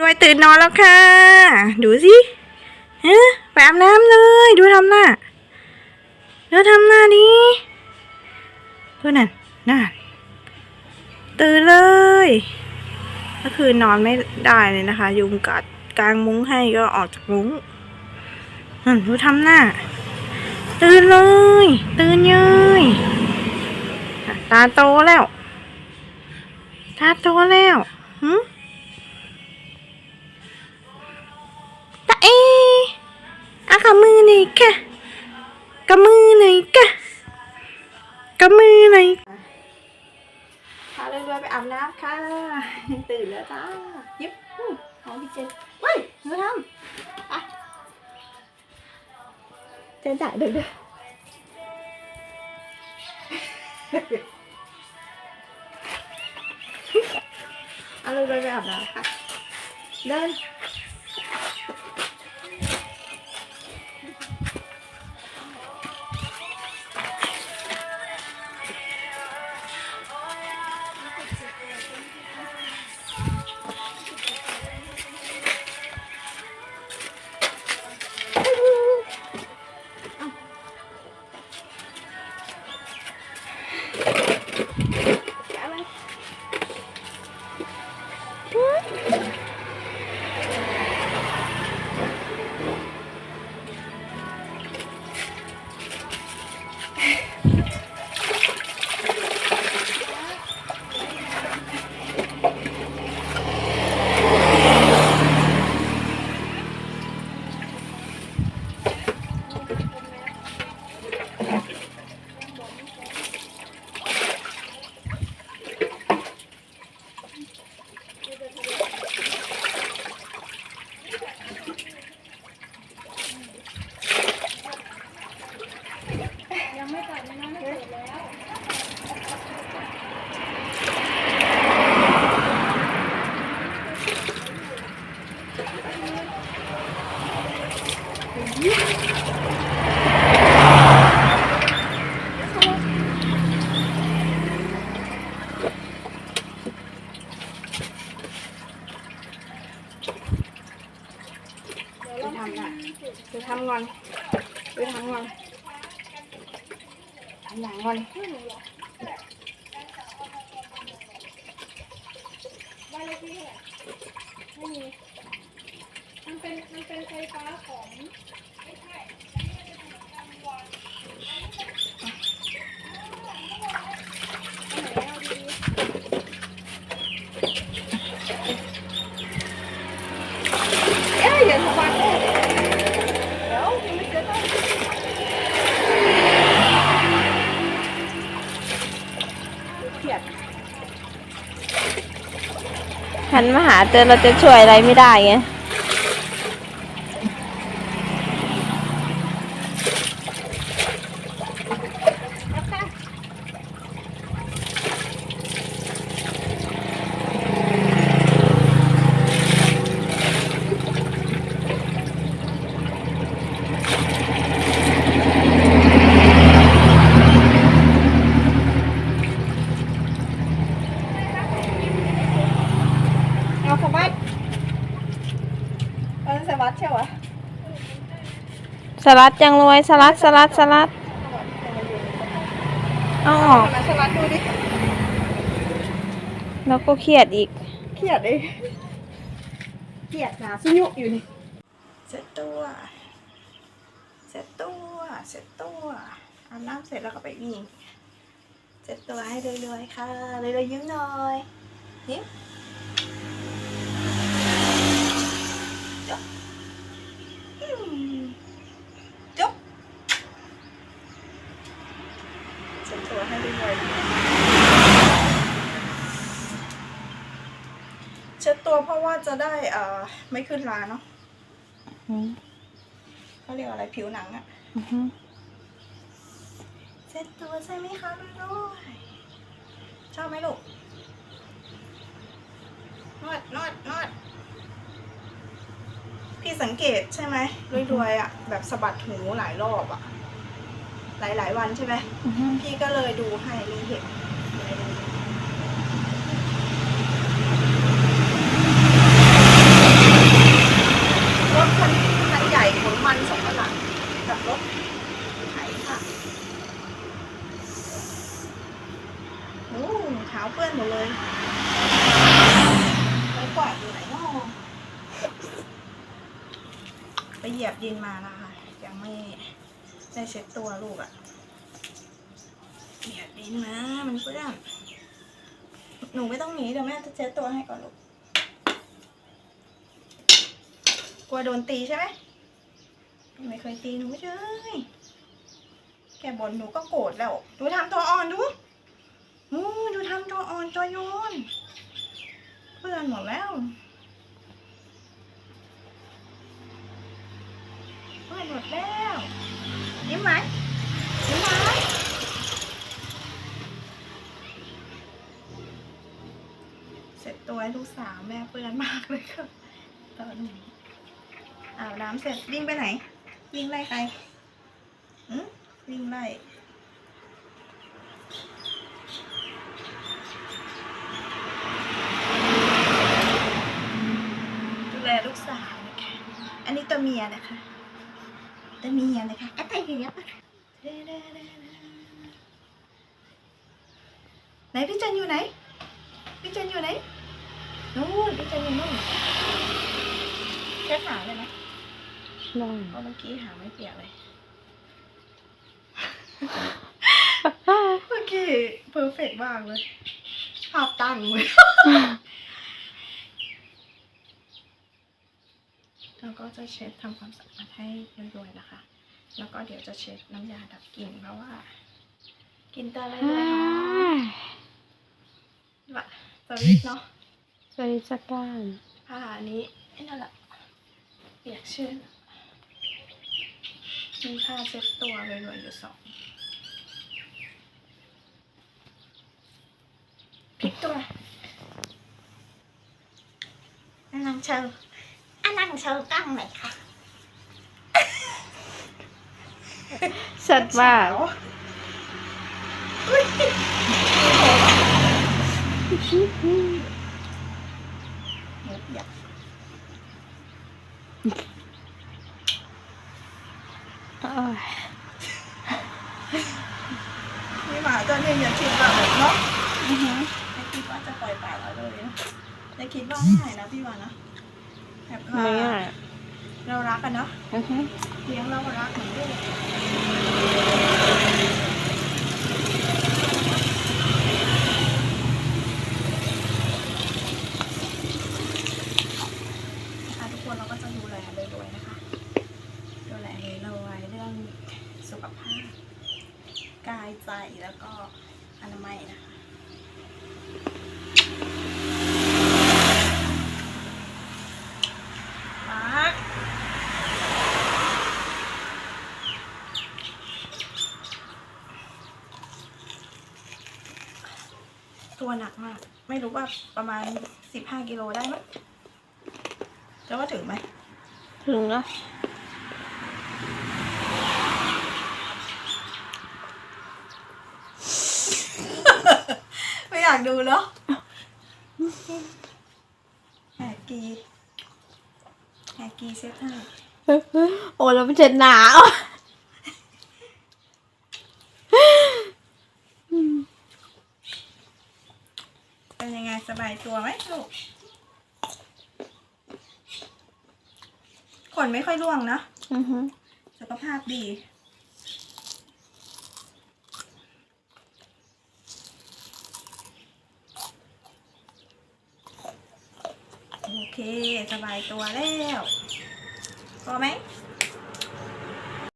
ด้วยตื่นนอนแล้วค่ะ ดูสิฮะไปอาบน้ำเลย ดูทำหน้าดูทำหน้าดิดูนั่นน่นตื่นเลย ก็คือนอนไม่ได้เลยนะคะ ยุงกัดกลางมุ้งให้ก็ออกจากมุ้งนั่นดูทำหน้า ตื่นเลย ตื่นเย้ยอะตาโตแล้ว ตาโตแล้วหืม เออะกับมือหน่อยค่ะกับมือหน่อยค่ะกับมือหน่อยพาเรื่อยๆไปอาบน้ำค่ะ ตื่นแล้วจ้ายิบอู้ของพี่เจนเฮ้ยหนูทำอะเจนจ่ายเด็กด้อเอาเรื่อยๆไปอาบน้ำค่ะ เดิน อย่างงอนมันเป็นมันเป็นไฟฟ้าของ เอ้ยอย่าทำมันเลยเดี๋ยวยังไม่เจอต้องเครียด หันมาหาเจอเราจะช่วยอะไรไม่ได้ไง เอาสวัสดเออสวัสดใช่ไหม สลัดจังรวยสลัดสลัดสลัดเอาออกมาสวัสดดูดิแล้วก็เครียดอีก เครียดเลยเครียดหนาสุยุอยู่นี่เสร็จตัวเสร็จตัวเสร็จตัวอาบน้ำเสร็จแล้วก็ไปวิ่งเสร็จตัวให้เรื่อยๆค่ะเรื่อยๆยิ้มหน่อยยิ้มอืมจบ เซ็ตตัวให้ด้วยเช็ดตัวเพราะว่าจะได้เอ่อไม่ขึ้นราเนาะอืมเขาเรียกอะไรผิวหนังอะอือฮึเช็ดตัวใช่ไหมคะด้วยชอบไหมลูกนวดนวดนวดพี่สังเกตใช่ไหมรวยๆอะแบบสะบัดหูหลายรอบอะ หลายหลายวันใช่ไหมพี่ก็เลยดูให้เลเห็นรถคันใหญ่ขนมันสองขนาดกับรถไถค่ะโอ้ขาวเปื้อนหมดเลยแล้วกาอยู่ไหนเนาะ ไปเหยียบยินมานะคะยังไม่ ได้เช็ดตัวลูกอะเหยียบดินมามันเปื้อนหนูไม่ต้องหนีเดี๋ยวแม่จะเช็ดตัวให้ก่อนลูกกลัวโดนตีใช่ไหมไม่เคยตีหนูเลยแกบ่นหนูก็โกรธแล้ว ดูทำตัวอ่อนดูมูดูทำตัวอ่อนตัวโยนเพื่อนหมดแล้วเพื่อนหมดแล้ว ว้ลูกสาวแม่เปื้อนมากเลยค่ะตอนนี้อาบน้ำเสร็จวิ่งไปไหน วิ่งไล่ใครอืมวิ่งไล่ดูแลลูกสาวนะคะ อันนี้ตัวเมียนะคะตัวเมียนะคะอะไปเหียบไหนพี่จันอยู่ไหนพี่จันอยู่ไหน นู่นพี่จันอยู่นู่นแค่ขาเลยไหมได้เพราะเมื่อกี้หาไม่เปียกเลย เมื่อกี้เพอร์เฟกมากเลยภาพตั้งเลยเราก็จะเช็ดทำความสะอาดให้รวยๆนะคะ แล้วก็เดี๋ยวจะเช็ดน้ำยาดับกลิ่นเพราะว่า กินเตอร์อะไรด้วยเนาะว่าสวิตช์เนาะ สวัสดีสักการผ้าอันนี้ไอ้นั่นแหละเปียกชื้นมีผ้าเช็ดตัวรวยๆอยู่สองพลิกตัวอันนังเชลอันนังเชลตั้งไหนคะสัตว์ว่าอุ๊ยหมูเปียก โอ้ย นี่หมาตัวนี้อย่าคิดแบบเนาะอือหือไม่คิดว่าจะปล่อยปล่อยเราเลยนะแต่คิดว่าง่ายนะพี่วานะแบบไม่ว่าง่ายเรารักกันเนาะอือหือเลี้ยงเราก็รักเหมือนลูกนะคะทุกคนเราก็จะดูแลเลยรวยๆนะคะ ดูแลเลยรวยๆเรื่องสุขภาพ กายใจแล้วก็อนามัยนะคะ รัก ตัว หนักมาก ไม่รู้ว่าประมาณสิบห้ากิโลได้ไหมจะว่าถึงไหมถึงแล้วไม่อยากดูเนาะแหกกีแหกกีเซ็ตให้โอ้แล้วมันเจ็ดหนาว เป็นยังไงสบายตัวไหมลูก ขนไม่ค่อยร่วงนะอือหือสุขภาพดี โอเค สบายตัวแล้ว พอไหมพ